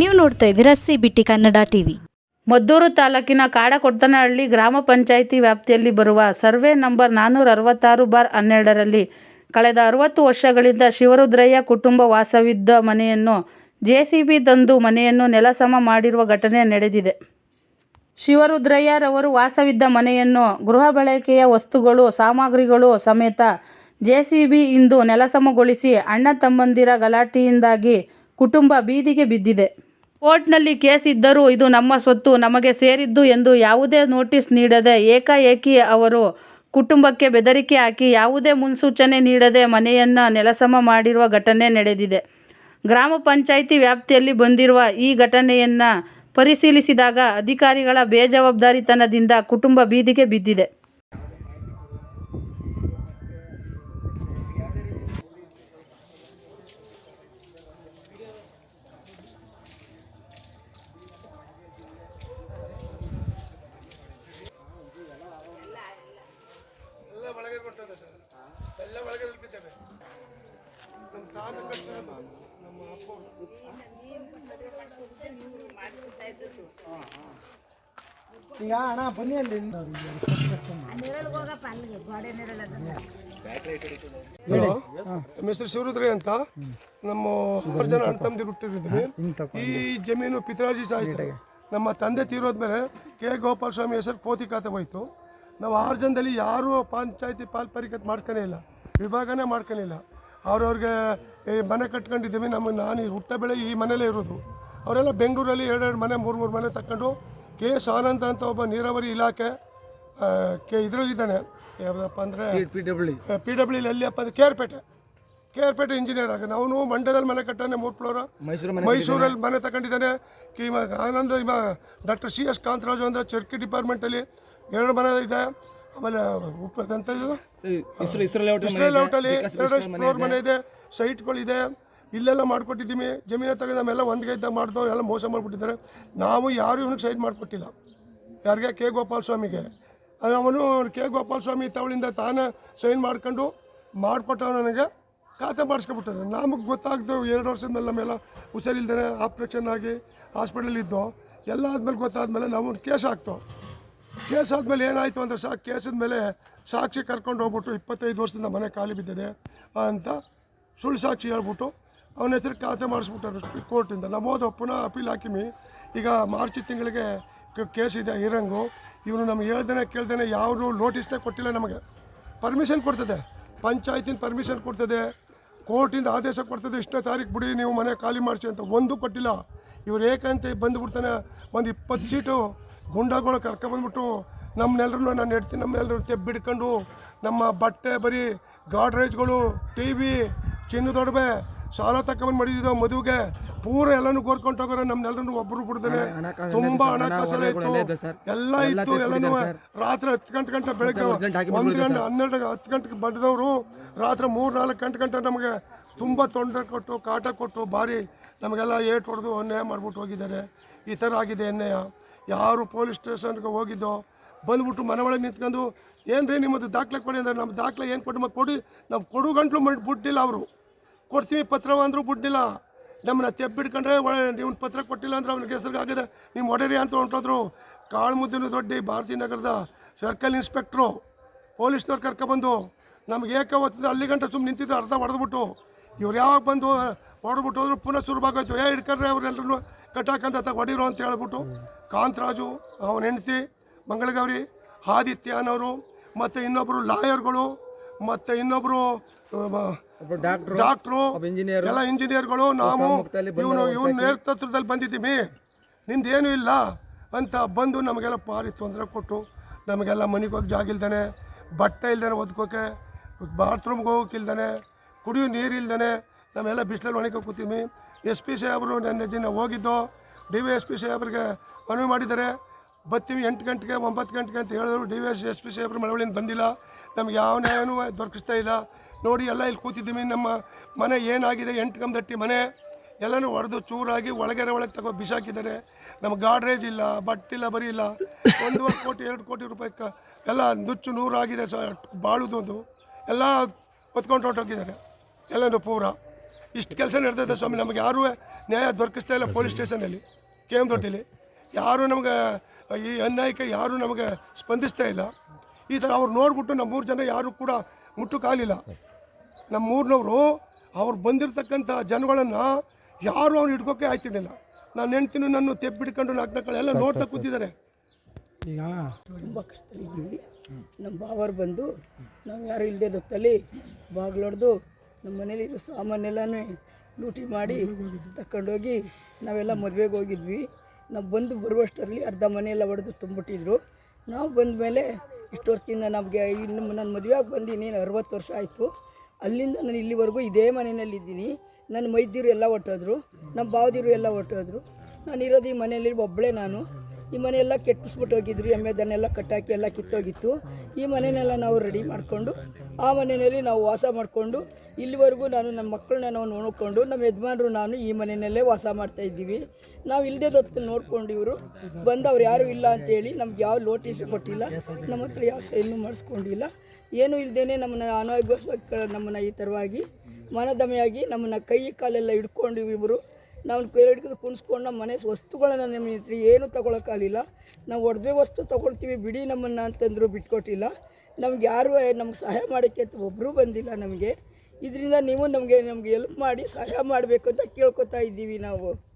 ನೀವು ನೋಡ್ತಾ ಇದ್ದೀರಾ C B T Kannada TV. Maddur ತಾಲೂಕಿನ ಕಾಡಕೊಡ್ತನಹಳ್ಳಿ ಗ್ರಾಮ ಪಂಚಾಯಿತಿ ವ್ಯಾಪ್ತಿಯಲ್ಲಿ ಬರುವ ಸರ್ವೆ ನಂಬರ್ ನಾನ್ನೂರ ಅರವತ್ತಾರು ಬಾರ್ ಹನ್ನೆರಡರಲ್ಲಿ ಕಳೆದ ಅರವತ್ತು ವರ್ಷಗಳಿಂದ ಶಿವರುದ್ರಯ್ಯ ಕುಟುಂಬ ವಾಸವಿದ್ದ ಮನೆಯನ್ನು ಜೆ ಸಿ ಬಿ ತಂದು ಮನೆಯನ್ನು ನೆಲಸಮ ಮಾಡಿರುವ ಘಟನೆ ನಡೆದಿದೆ. ಶಿವರುದ್ರಯ್ಯರವರು ವಾಸವಿದ್ದ ಮನೆಯನ್ನು ಗೃಹ ಬಳಕೆಯ ವಸ್ತುಗಳು, ಸಾಮಗ್ರಿಗಳು ಸಮೇತ ಜೆ ಸಿ ಬಿ ಇಂದು ನೆಲಸಮಗೊಳಿಸಿ ಅಣ್ಣ ತಮ್ಮಂದಿರ ಗಲಾಟೆಯಿಂದಾಗಿ ಕುಟುಂಬ ಬೀದಿಗೆ ಬಿದ್ದಿದೆ. ಕೋರ್ಟ್ನಲ್ಲಿ ಕೇಸ್ ಇದ್ದರೂ ಇದು ನಮ್ಮ ಸ್ವತ್ತು, ನಮಗೆ ಸೇರಿದ್ದು ಎಂದು ಯಾವುದೇ ನೋಟಿಸ್ ನೀಡದೆ ಏಕಾಏಕಿ ಅವರು ಕುಟುಂಬಕ್ಕೆ ಬೆದರಿಕೆ ಹಾಕಿ ಯಾವುದೇ ಮುನ್ಸೂಚನೆ ನೀಡದೆ ಮನೆಯನ್ನು ನೆಲಸಮ ಮಾಡಿರುವ ಘಟನೆ ನಡೆದಿದೆ. ಗ್ರಾಮ ಪಂಚಾಯಿತಿ ವ್ಯಾಪ್ತಿಯಲ್ಲಿ ಬಂದಿರುವ ಈ ಘಟನೆಯನ್ನು ಪರಿಶೀಲಿಸಿದಾಗ ಅಧಿಕಾರಿಗಳ ಬೇಜವಾಬ್ದಾರಿತನದಿಂದ ಕುಟುಂಬ ಬೀದಿಗೆ ಬಿದ್ದಿದೆ. ಒಳಗೆ ಕೊಟ್ಟದ್ದು ಸರ್. ಎಲ್ಲ ಒಳಗೆ ತಲುಪಿದ್ದೇವೆ ನಮ್ಮ ತಾತ ನಮ್ಮ ಅಪ್ಪ ಈಗ ಅಣ್ಣ ಬನ್ನಿ ಅಲ್ಲಿ. ಹಲೋ? ನಮ್ಮ ಹೆಸರು ಶಿವರುದ್ರಿ ಅಂತ? ನಮ್ಮ ಆರು ಜನ ಅಣ್ಣ ತಮ್ಮದಿರು ಹುಟ್ಟಿರಿದ್ವಿ ಈ ಜಮೀನು ಪಿತ್ರಾಜಿ ಸಾಯಿಸ್ತಾರೆ ನಮ್ಮ ತಂದೆ ತೀರೋದ್ಮೇಲೆ ಕೆ ಗೋಪಾಲ ಸ್ವಾಮಿ ಹೆಸರು ಪೋತಿ ಖಾತೆ ಹೋಯ್ತು. ನಾವು ಆರು ಜನದಲ್ಲಿ ಯಾರೂ ಪಂಚಾಯತಿ ಪಾಲ್ ಪರಿಕತ್ ಮಾಡ್ಕೊನೇ ಇಲ್ಲ ವಿಭಾಗನೇ ಮಾಡ್ಕೊಳಿಲ್ಲ ಅವ್ರವ್ರಿಗೆ ಈ ಮನೆ ಕಟ್ಕೊಂಡಿದ್ದೀವಿ ನಮ್ಮ ನಾನು ಈ ಹುಟ್ಟ ಬೆಳೆ ಈ ಮನೇಲೇ ಇರೋದು. ಅವರೆಲ್ಲ ಬೆಂಗಳೂರಲ್ಲಿ ಎರಡೆರಡು ಮನೆ ಮೂರು ಮೂರು ಮನೆ ತಕ್ಕೊಂಡು ಕೆ ಎಸ್ ಆನಂದ್ ಅಂತ ಒಬ್ಬ ನೀರಾವರಿ ಇಲಾಖೆ ಕೆ ಇದರಲ್ಲಿದ್ದಾನೆ ಯಾವುದಪ್ಪ ಅಂದರೆ ಪಿ ಡಬ್ಲ್ಯೂ. ಪಿ ಡಬ್ಲ್ಯೂ ಎಲ್ಲಿಯಪ್ಪ ಅಂದರೆ ಆರ್ ಪೇಟೆ ಇಂಜಿನಿಯರ್ ಆಗ. ಅವನು ಮಂಡ್ಯದಲ್ಲಿ ಮನೆ ಕಟ್ಟಾನೆ ಮೂರು ಫ್ಲೋರ ಮೈಸೂರಲ್ಲಿ ಮನೆ ತಗೊಂಡಿದ್ದಾನೆ ಕಿ ಆನಂದ್ ಇವ ಡಾಕ್ಟರ್ ಸಿ ಎಸ್ ಕಾಂತರಾಜು ಅಂದರೆ ಚರ್ಕಿ ಡಿಪಾರ್ಟ್ಮೆಂಟಲ್ಲಿ ಎರಡು ಮನೆ ಇದೆ. ಆಮೇಲೆ ಎಂತ ಇದು? ಇಸ್ರೋ ಇಸ್ರೋ ಎರಡು ಮನೆ ಇದೆ. ಸೈಟ್ಗಳಿದೆ ಇಲ್ಲೆಲ್ಲ ಮಾಡ್ಕೊಟ್ಟಿದ್ದೀವಿ. ಜಮೀನ ತಗೊಂಡು ನಮ್ಮೆಲ್ಲ ಒಂದು ಗೈದ ಮಾಡಿದವ್ರು ಎಲ್ಲ ಮೋಸ ಮಾಡಿಬಿಟ್ಟಿದ್ದಾರೆ. ನಾವು ಯಾರು ಇವನಿಗೆ ಸೈಡ್ ಮಾಡಿಕೊಟ್ಟಿಲ್ಲ. ಯಾರಿಗೆ? ಕೆ. ಗೋಪಾಲ ಸ್ವಾಮಿಗೆ ಅವನು ಕೆ. ಗೋಪಾಲ ಸ್ವಾಮಿ ತವಳಿಂದ ತಾನೇ ಸೈನ್ ಮಾಡ್ಕೊಂಡು ಮಾಡಿಕೊಟ್ಟವ ನನಗೆ ಖಾತೆ ಮಾಡಿಸ್ಕೊಬಿಟ್ಟಾರೆ ನಮಗೆ ಗೊತ್ತಾಗ್ದು ಎರಡು ವರ್ಷದ ಮೇಲೆ ನಮ್ಮೆಲ್ಲ ಹುಷಾರಿಲ್ದೇ ಆಪ್ರೇಷನ್ ಆಗಿ ಹಾಸ್ಪಿಟಲ್ ಇದ್ದು ಎಲ್ಲ ಆದಮೇಲೆ ಗೊತ್ತಾದ್ಮೇಲೆ ನಾವು ಕೇಸ್ ಹಾಕ್ತು. ಕೇಸ್ ಆದಮೇಲೆ ಏನಾಯಿತು ಅಂದರೆ ಸಾಕು ಕೇಸಿದ ಮೇಲೆ ಸಾಕ್ಷಿ ಕರ್ಕೊಂಡು ಹೋಗ್ಬಿಟ್ಟು ಇಪ್ಪತ್ತೈದು ವರ್ಷದಿಂದ ಮನೆ ಖಾಲಿ ಬಿದ್ದಿದೆ ಅಂತ ಸುಳ್ಳು ಸಾಕ್ಷಿ ಹೇಳ್ಬಿಟ್ಟು ಅವನ ಹೆಸರು ಖಾತೆ ಮಾಡಿಸ್ಬಿಟ್ಟಾರೆ ಕೋರ್ಟಿಂದ. ನಮೋದು ಪುನಃ ಅಪೀಲ್ ಹಾಕಿಮಿ. ಈಗ ಮಾರ್ಚ್ ತಿಂಗಳಿಗೆ ಕೇಸ್ ಇದೆ ಇರಂಗು ಇವನು ನಮ್ಗೆ ಹೇಳ್ದೇನೆ ಕೇಳ್ದೇನೆ ಯಾವುದು ನೋಟಿಸ್ನೇ ಕೊಟ್ಟಿಲ್ಲ ನಮಗೆ. ಪರ್ಮಿಷನ್ ಕೊಡ್ತದೆ. ಪಂಚಾಯತಿನ ಪರ್ಮಿಷನ್ ಕೊಡ್ತದೆ. ಕೋರ್ಟಿಂದ ಆದೇಶ ಕೊಡ್ತದೆ ಇಷ್ಟೇ ತಾರೀಕು ಬಿಡಿ, ನೀವು ಮನೆ ಖಾಲಿ ಮಾಡಿಸಿ ಅಂತ ಒಂದು ಕೊಟ್ಟಿಲ್ಲ. ಇವ್ರು ಏಕಂತ ಬಂದುಬಿಡ್ತಾನೆ, ಒಂದು ಇಪ್ಪತ್ತು ಸೀಟು ಗುಂಡಾಗಳು ಕರ್ಕೊಂಬಂದ್ಬಿಟ್ಟು ನಮ್ಮನ್ನೆಲ್ಲರೂ ನಾನು ಹೆಡ್ತೀನಿ ನಮ್ಮನ್ನೆಲ್ಲರೂ ತೆಬ್ಬಿಡ್ಕೊಂಡು ನಮ್ಮ ಬಟ್ಟೆ ಬರೀ ಗಾಡ್ರೇಜ್ಗಳು ಟಿ ವಿ ಚಿನ್ನದೊಡವೆ ಸಾಲ ತಕ್ಕೊಂಡು ಮಾಡಿದ್ದು ಮದುವೆಗೆ. ಪೂರ ಎಲ್ಲನೂ ಕೋರ್ಕೊಂಡು ಹೋಗೋರೆ ನಮ್ಮನ್ನೆಲ್ಲರೂ ಒಬ್ಬರು ಬಿಡ್ದೇನೆ. ತುಂಬ ತುಂಬಾ ಹಣ ಹಣಕಾಸೆಲ್ಲ ಇತ್ತು. ಎಲ್ಲ ಇತ್ತು ಎಲ್ಲನೂ. ರಾತ್ರಿ ಹತ್ತು ಗಂಟೆ ಗಂಟೆ ಬೆಳಗ್ಗೆ ಒಂದು ಗಂಟೆ ಹನ್ನೆರಡು ಹತ್ತು ಗಂಟೆಗೆ ಬಂದವರು ರಾತ್ರಿ ಮೂರು ನಾಲ್ಕು ಗಂಟೆ ಗಂಟೆ ನಮಗೆ ತುಂಬ ತೊಂದರೆ ಕೊಟ್ಟು ಕಾಟ ಕೊಟ್ಟು ಭಾರಿ ನಮಗೆಲ್ಲ ಏಟ್ ಹೊಡೆದು ಅನ್ಯಾಯ ಮಾಡ್ಬಿಟ್ಟು ಹೋಗಿದ್ದಾರೆ. ಈ ಥರ ಆಗಿದೆ ಅನ್ಯಾಯ ಯಾರು ಪೊಲೀಸ್ ಸ್ಟೇಷನ್ಗೆ ಹೋಗಿದ್ದೋ ಬಂದ್ಬಿಟ್ಟು ಮನೆ ಒಳಗೆ ನಿಂತ್ಕೊಂಡು ಏನು ರೀ ನಿಮ್ಮದು ದಾಖಲೆ ಕೊಡಿ ಅಂದರೆ ನಮ್ಮ ದಾಖಲೆ ಏನು ಕೊಟ್ಟು ಮತ್ತು ಕೊಡಿ, ನಾವು ಕೊಡು ಗಂಟ್ಲು ಮಾಡಿ ಬಿಡ್ಲಿಲ್ಲ ಅವರು. ಕೊಡ್ತೀವಿ ಪತ್ರ ಅಂದರೂ ಬಿಡ್ಲಿಲ್ಲ. ನಮ್ಮನ್ನ ತೆಪ್ಪಿಡ್ಕೊಂಡ್ರೆ ಒಳ್ಳೆ ನೀವು ಪತ್ರ ಕೊಟ್ಟಿಲ್ಲ ಅಂದ್ರೆ ಅವ್ನಿಗೆ ಹೆಸರಿಗೆ ಆಗಿದೆ. ನೀವು ಹೊಡೆರಿ ಅಂತ ಹೊಂಟೋದ್ರು. ಕಾಳ್ಮುದ್ದಿನ ದೊಡ್ಡ ಭಾರತೀಯ ನಗರದ ಸರ್ಕಲ್ ಇನ್ಸ್ಪೆಕ್ಟ್ರು, ಪೊಲೀಸ್ನವ್ರು ಕರ್ಕೊಬಂದು ನಮ್ಗೆ ಏಕೆ ಹೊತ್ತಿದ್ದು ಅಲ್ಲಿ ಗಂಟೆ ಸುಮ್ಮನೆ ನಿಂತಿದ್ದು ಅರ್ಧ ಹೊಡೆದ್ಬಿಟ್ಟು. ಇವ್ರು ಯಾವಾಗ ಬಂದು ಹೊಡೆದ್ಬಿಟ್ಟು ಹೋದ್ರು, ಪುನಃ ಶುರು ಶುರುವಾಗೋಯ್ತು. ಏ ಹಿಡ್ಕೊಂಡ್ರೆ ಅವ್ರೆಲ್ಲರೂ ಕಟ್ಟಾಕಂತ ತ ಹೊಡಿರೋ ಅಂತ ಹೇಳ್ಬಿಟ್ಟು ಕಾಂತರಾಜು ಅವನ ಹೆಂಡತಿ ಮಂಗಳಗೌರಿ ಆದಿತ್ಯ ಅನ್ನೋರು ಮತ್ತು ಇನ್ನೊಬ್ಬರು ಲಾಯರ್ಗಳು ಮತ್ತು ಇನ್ನೊಬ್ಬರು ಡಾಕ್ಟ್ರು ಇಂಜಿನಿಯರ್ ಎಲ್ಲ ಇಂಜಿನಿಯರ್ಗಳು ನಾವು ಇವನು ಇವನು ನೇತೃತ್ವದಲ್ಲಿ ಬಂದಿದ್ದೀವಿ. ನಿಂದೇನು ಇಲ್ಲ ಅಂತ ಬಂದು ನಮಗೆಲ್ಲ ಭಾರಿ ತೊಂದರೆ ಕೊಟ್ಟು ನಮಗೆಲ್ಲ ಮನೆಗೆ ಹೋಗಿ ಜಾಗ ಇಲ್ದಾನೆ ಬಟ್ಟೆ ಇಲ್ದಾನೆ ಒದ್ಕೋಕೆ ಬಾತ್ರೂಮ್ಗೆ ಹೋಗೋಕೆ ಇಲ್ದಾನೆ ಕುಡಿಯೋ ನೀರು ಇಲ್ದಾನೆ ನಾವೆಲ್ಲ ಬಿಸಿಲಲ್ಲಿ ಒಣಗಿ ಕೂತೀವಿ ಎಸ್ ಪಿ ಸಾಹೇಬರು ನನ್ನ ದಿನ ಹೋಗಿದ್ದು. ಡಿ ವಿ ಎಸ್ ಪಿ ಸಾಹೇಬ್ರಿಗೆ ಮನವಿ ಮಾಡಿದ್ದಾರೆ. ಬರ್ತೀವಿ ಎಂಟು ಗಂಟೆಗೆ, ಒಂಬತ್ತು ಗಂಟೆಗೆ ಅಂತ ಹೇಳಿದ್ರು. D V S S P ಸಾಹೇಬ್ರ ಮಳವಳಿಯಿಂದ ಬಂದಿಲ್ಲ. ನಮ್ಗೆ ಯಾವ ನ್ಯಾಯನೂ ದೊರಕಿಸ್ತಾ ಇಲ್ಲ. ನೋಡಿ, ಎಲ್ಲ ಇಲ್ಲಿ ಕೂತಿದ್ದೀವಿ. ನಮ್ಮ ಮನೆ ಏನಾಗಿದೆ? ಎಂಟು ಗಂದಟ್ಟಿ ಮನೆ. ಎಲ್ಲನೂ ಹೊಡೆದು ಚೂರಾಗಿ ಒಳಗೆರೆ ಒಳಗೆ ತಗೋ ಬಿಸಾಕಿದ್ದಾರೆ. ನಮ್ಗೆ ಗಾಡ್ರೇಜ್ ಇಲ್ಲ ಬಟ್ಟಿಲ್ಲ ಬರೀ ಇಲ್ಲ. ಒಂದೂವರೆ ಕೋಟಿ, ಎರಡು ಕೋಟಿ ರೂಪಾಯಿ ಎಲ್ಲ ನುಚ್ಚು ನೂರಾಗಿದೆ ಸ ಬಾಳುದು ಎಲ್ಲ ಹೊತ್ಕೊಂಡು ಹೊರಟೋಗಿದ್ದಾರೆ ಎಲ್ಲನೂ ಪೂರ. ಇಷ್ಟು ಕೆಲಸ ನಡೆದಿದೆ ಸ್ವಾಮಿ ನಮಗೆ ಯಾರೂ ನ್ಯಾಯ ದೊರಕಿಸ್ತಾ ಇಲ್ಲ ಪೊಲೀಸ್ ಸ್ಟೇಷನಲ್ಲಿ ಕೆ ಎಂ ದೊಡ್ಡಿಲಿ ಯಾರೂ ನಮಗೆ ಈ ಅನ್ಯಾಯಕ್ಕೆ ಯಾರೂ ನಮಗೆ ಸ್ಪಂದಿಸ್ತಾ ಇಲ್ಲ. ಈ ಥರ ಅವ್ರು ನೋಡ್ಬಿಟ್ಟು ನಮ್ಮ ಮೂರು ಜನ ಯಾರೂ ಕೂಡ ಮುಟ್ಟಕ್ಕಾಗಲಿಲ್ಲ ನಮ್ಮ ಮೂರಿನವರು ಅವ್ರು ಬಂದಿರತಕ್ಕಂಥ ಜನಗಳನ್ನು ಯಾರೂ ಅವ್ರು ಹಿಡ್ಕೋಕೆ ಆಯ್ತಿರಲಿಲ್ಲ. ನಾನು ಹೆಣ್ತೀನಿ ನನ್ನ ತೆಪ್ಪು ಹಿಡ್ಕೊಂಡು ನಾಲ್ಕು ನಕ್ಕಳೆಲ್ಲ ನೋಡ್ತಾ ಕೂತಿದ್ದಾರೆ. ಈಗ ತುಂಬ ಕಷ್ಟದಲ್ಲಿದ್ದೀವಿ. ನಮ್ಮ ಬಾವರು ಬಂದು ನಾವು ಯಾರು ಇಲ್ಲದೆ ದೊತ್ತಲ್ಲಿ ಬಾಗಿಲೊಡೆದು ನಮ್ಮ ಮನೇಲಿ ಸಾಮಾನೆಲ್ಲನೂ ಲೂಟಿ ಮಾಡಿ ತಗೊಂಡೋಗಿ ನಾವೆಲ್ಲ ಮದುವೆಗೆ ಹೋಗಿದ್ವಿ. ನಾವು ಬಂದು ಬರುವಷ್ಟರಲ್ಲಿ ಅರ್ಧ ಮನೆಯೆಲ್ಲ ಹೊಡೆದು ತುಂಬಿಟ್ಟಿದ್ರು. ನಾವು ಬಂದ ಮೇಲೆ ಇಷ್ಟು ವರ್ಷದಿಂದ ನಮಗೆ ಇನ್ನು ನಾನು ಮದುವೆಯಾಗಿ ಬಂದೀನಿ ಅರವತ್ತು ವರ್ಷ ಆಯಿತು. ಅಲ್ಲಿಂದ ನಾನು ಇಲ್ಲಿವರೆಗೂ ಇದೇ ಮನೆಯಲ್ಲಿದ್ದೀನಿ. ನನ್ನ ಮೈದಿರು ಎಲ್ಲ ಹೊಟ್ಟೋದ್ರು ನಮ್ಮ ಬಾವದಿರು ಎಲ್ಲ ಹೊಟ್ಟೋದ್ರು ನಾನು ಇರೋದು ಈ ಮನೆಯಲ್ಲಿ ಒಬ್ಬಳೇ ನಾನು. ಈ ಮನೆಯೆಲ್ಲ ಕೆಟ್ಟಿಸ್ಬಿಟ್ಟು ಹೋಗಿದ್ರು ಎಮ್ಮೆ ದನ್ನೆಲ್ಲ ಕಟ್ಟಾಕಿ ಎಲ್ಲ ಕಿತ್ತೋಗಿತ್ತು. ಈ ಮನೆಯನ್ನೆಲ್ಲ ನಾವು ರೆಡಿ ಮಾಡಿಕೊಂಡು, ಆ ಮನೆಯಲ್ಲಿ ನಾವು ವಾಸ ಮಾಡಿಕೊಂಡು, ಇಲ್ಲಿವರೆಗೂ ನಾನು ನಮ್ಮ ಮಕ್ಕಳನ್ನ ನಾವು ನೋಡಿಕೊಂಡು, ನಮ್ಮ ಯಜಮಾನರು ನಾನು ಈ ಮನೆಯಲ್ಲೇ ವಾಸ ಮಾಡ್ತಾ ಇದ್ದೀವಿ. ನಾವು ಇಲ್ಲದೇ ಹೊತ್ತು ನೋಡ್ಕೊಂಡು ಇವರು ಬಂದು ಅವ್ರು ಯಾರೂ ಇಲ್ಲ ಅಂತೇಳಿ ನಮ್ಗೆ ಯಾವ ನೋಟಿಸ್ ಕೊಟ್ಟಿಲ್ಲ. ನಮ್ಮ ಹತ್ರ ಯಾವ ಸೈನು ಮಾಡಿಸ್ಕೊಂಡಿಲ್ಲ. ಏನೂ ಇಲ್ಲದೇ ನಮ್ಮನ್ನು ಅನಾಭ್ಯಾಸ ನಮ್ಮನ್ನು ಈ ಥರವಾಗಿ ಮನದಮೆಯಾಗಿ ನಮ್ಮನ್ನು ಕೈ ಕಾಲೆಲ್ಲ ಹಿಡ್ಕೊಂಡು ಇವರು ನಾವು ಕೇಳಿಡ್ಕೊಂಡು ಕುಣಿಸ್ಕೊಂಡು ನಮ್ಮ ಮನೆ ವಸ್ತುಗಳನ್ನ ನಮ್ಮ ಏನು ತೊಗೊಳಕ್ಕಾಗಲಿಲ್ಲ. ನಾವು ಒಡವೆ ವಸ್ತು ತೊಗೊಳ್ತೀವಿ, ಬಿಡಿ ನಮ್ಮನ್ನು ಅಂತಂದ್ರು ಬಿಟ್ಕೊಟ್ಟಿಲ್ಲ. ನಮ್ಗೆ ಯಾರು ನಮ್ಗೆ ಸಹಾಯ ಮಾಡೋಕ್ಕೆ ಅಂತ ಒಬ್ಬರೂ ಬಂದಿಲ್ಲ ನಮಗೆ. ಇದರಿಂದ ನೀವು ನಮಗೆ ನಮಗೆ ಎಲ್ಪ್ ಮಾಡಿ ಸಹಾಯ ಮಾಡಬೇಕು ಅಂತ ಕೇಳ್ಕೊತಾ ಇದ್ದೀವಿ ನಾವು.